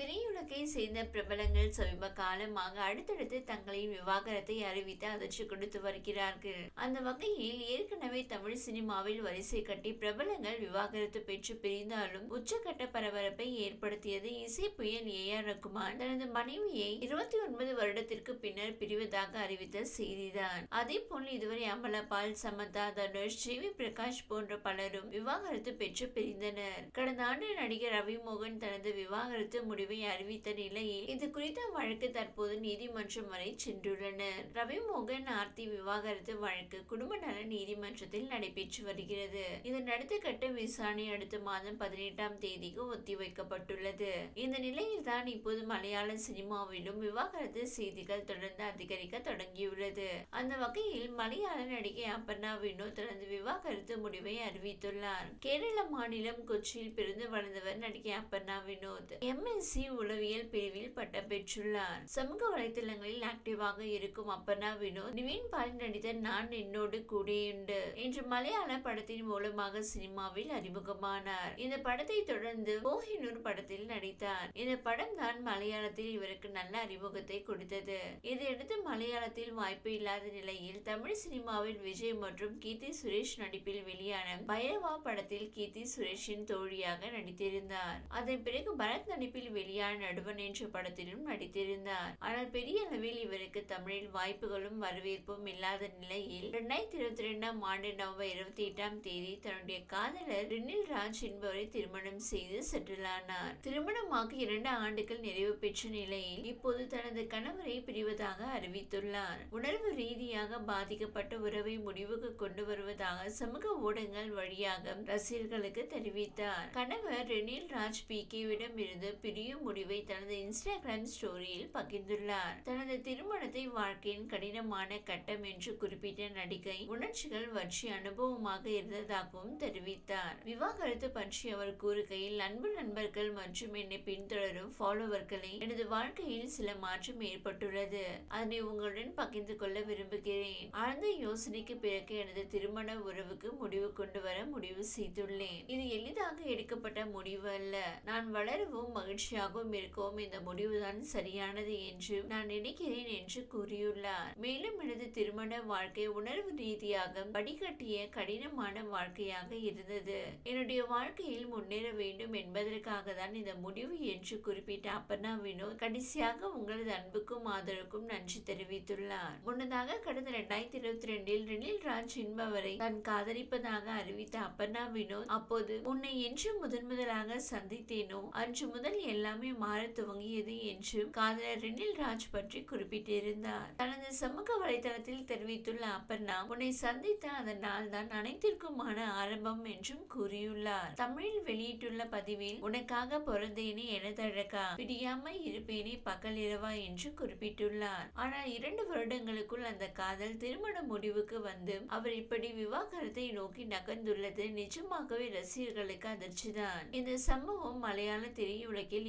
திரையுலகை சேர்ந்த பிரபலங்கள் சமீப காலமாக அடுத்தடுத்து தங்களின் விவாகரத்தை அறிவித்து அதிர்ச்சி கொடுத்து வருகிறார்கள். அந்த வகையில் ஏற்கனவே தமிழ் சினிமாவில் வரிசை கட்டி பிரபலங்கள் விவாகரத்து பெற்று பிரிந்தாலும் உச்சக்கட்ட பரபரப்பை ஏற்படுத்தியது இசை புயல் ஏ ஆர் ரகுமான். தனது மனைவியை இருபத்தி ஒன்பது வருடத்திற்கு பின்னர் பிரிவதாக அறிவித்த செய்திதான். அதே போல் இதுவரை அமலாபால் சமந்தா தனுஷ் ஜிவி பிரகாஷ் போன்ற பலரும் விவாகரத்து பெற்று பிரிந்தனர். கடந்த ஆண்டு நடிகர் ரவிமோகன் தனது விவாகரத்து முடிவு முடிவை அறிவித்த நிலையில் இது குறித்த வழக்கு தற்போது நீதிமன்றம் வரை சென்றுள்ளனர். ரவி மோகன் ஆர்த்தி விவாகரத்து வழக்கு குடும்ப நல நீதிமன்றத்தில் நடைபெற்று வருகிறது. இதன் அடுத்த கட்ட விசாரணை அடுத்த மாதம் பதினெட்டாம் தேதிக்கு ஒத்திவைக்கப்பட்டுள்ளது. இந்த நிலையில் தான் இப்போது மலையாள சினிமாவிலும் விவாகரத்து செய்திகள் தொடர்ந்து அதிகரிக்க தொடங்கியுள்ளது. அந்த வகையில் மலையாள நடிகை அப்பர்ணா வினோ தனது விவாகரத்து முடிவை அறிவித்துள்ளார். கேரள மாநிலம் கொச்சியில் பிறந்து வளர்ந்தவர் நடிகை அப்பர்ணா வினோத். எம்எஸ்சி உளவியல் பிரிவில் பட்டம் பெற்றுள்ளார். சமூக வலைதளங்களில் ஆக்டிவாக இருக்கும் அப்பனா வினோத் நிவின் பால் நடித்த நான் என்னோடு கூடியுண்டு என்ற மலையாள படத்தின் மூலமாக சினிமாவில் அறிமுகமானார். இந்த படத்தை தொடர்ந்து கோஹினூர் படத்தில் நடித்தார். இந்த படம் தான் மலையாளத்தில் இவருக்கு நல்ல அறிமுகத்தை கொடுத்தது. இதையடுத்து மலையாளத்தில் வாய்ப்பு இல்லாத நிலையில் தமிழ் சினிமாவில் விஜய் மற்றும் கீர்த்தி சுரேஷ் நடிப்பில் வெளியான பைரவா படத்தில் கீர்த்தி சுரேஷின் தோழியாக நடித்திருந்தார். அதன் பிறகு பரத் நடிப்பில் பெரியார் நடுவன் என்ற படத்திலும் நடித்திருந்தார். ஆனால் பெரிய அளவில் இவருக்கு தமிழில் வாய்ப்புகளும் வரவேற்பும் இல்லாத நிலையில் இரண்டாயிரத்தி இருபத்தி ரெண்டாம் ஆண்டு நவம்பர் இருபத்தி எட்டாம் தேதி தன்னுடைய காதலர் ரினில் ராஜ் என்பவரை திருமணம் செய்து செட்டிலானார். திருமணமாக இரண்டு ஆண்டுகள் நிறைவு பெற்ற நிலையில் இப்போது தனது கணவரை பிரிவதாக அறிவித்துள்ளார். உணர்வு ரீதியாக பாதிக்கப்பட்ட உறவை முடிவுக்கு கொண்டு வருவதாக சமூக ஊடகங்கள் வழியாக ரசிகர்களுக்கு தெரிவித்தார். கணவர் ரெனில் ராஜ் பி. கேவிடம் இருந்து பிரியும் முடிவை தனது இன்ஸ்டாகிராம் ஸ்டோரியில் பகிர்ந்துள்ளார். தனது திருமணத்தை வாழ்க்கையின் கடினமான கட்டம் என்று குறிப்பிட்ட நடிகை உணர்ச்சிகள் வற்றி அனுபவமாக இருந்ததாகவும் தெரிவித்தார். விவாகரத்து பற்றி அவர் கூறுகையில் அன்பு நண்பர்கள் மற்றும் என்னை பின்தொடரும் ஃபாலோவர்களை எனது வாழ்க்கையில் சில மாற்றம் ஏற்பட்டுள்ளது. அதனை உங்களுடன் பகிர்ந்து கொள்ள விரும்புகிறேன். ஆழ்ந்த யோசனைக்கு பிறகு எனது திருமண உறவுக்கு முடிவு கொண்டு வர முடிவு செய்துள்ளேன். இது எளிதாக எடுக்கப்பட்ட முடிவு அல்ல. நான் வளரவும் மகிழ்ச்சியாகவும் இருக்கவும் இந்த முடிவுதான் சரியானது என்று நான் நினைக்கிறேன் என்று கூறியுள்ளார். மேலும் எனது திருமண வாழ்க்கை உணர்வு ரீதியாக வடிகட்டிய கடினமான வாழ்க்கையாக இருந்தது. என்னுடைய வாழ்க்கையில் முன்னேற வேண்டும் என்பதற்காக தான் இந்த முடிவு என்று குறிப்பிட்ட அப்பர்ணா வினோத் கடைசியாக உங்களது அன்புக்கும் ஆதரவுக்கும் நன்றி தெரிவித்துள்ளார். முன்னதாக கடந்த இரண்டாயிரத்தி இருபத்தி ரெண்டில் ரெனில் ராஜ் என்பவரை தான் காதலிப்பதாக அறிவித்த அப்பர்ணா வினோத் அப்போது உன்னை என்று முதன் முதலாக சந்தித்தேனோ? அன்று முதல் எல்லா எல்லாமே மாற துவங்கியது என்றும் காதலர் ரெனில் ராஜ் பற்றி குறிப்பிட்டிருந்தார். தனது சமூக வலைதளத்தில் தெரிவித்துள்ள அப்பர்ணா உன்னை சந்தித்த அதன் நாள் தான் அனைத்திற்குமான ஆரம்பம் என்றும் கூறியுள்ளார். தமிழில் வெளியிட்டுள்ள பதிவில் உனக்காக பிறந்தேனே எனதழகா பிடியாம இருப்பேனே பகல் இரவா என்று குறிப்பிட்டுள்ளார். ஆனால் இரண்டு வருடங்களுக்குள் அந்த காதல் திருமண முடிவுக்கு வந்து அவர் இப்படி விவாகரத்தை நோக்கி நகர்ந்துள்ளது நிஜமாகவே ரசிகர்களுக்கு அதிர்ச்சிதான். இந்த சம்பவம் மலையாள திரையுலகில்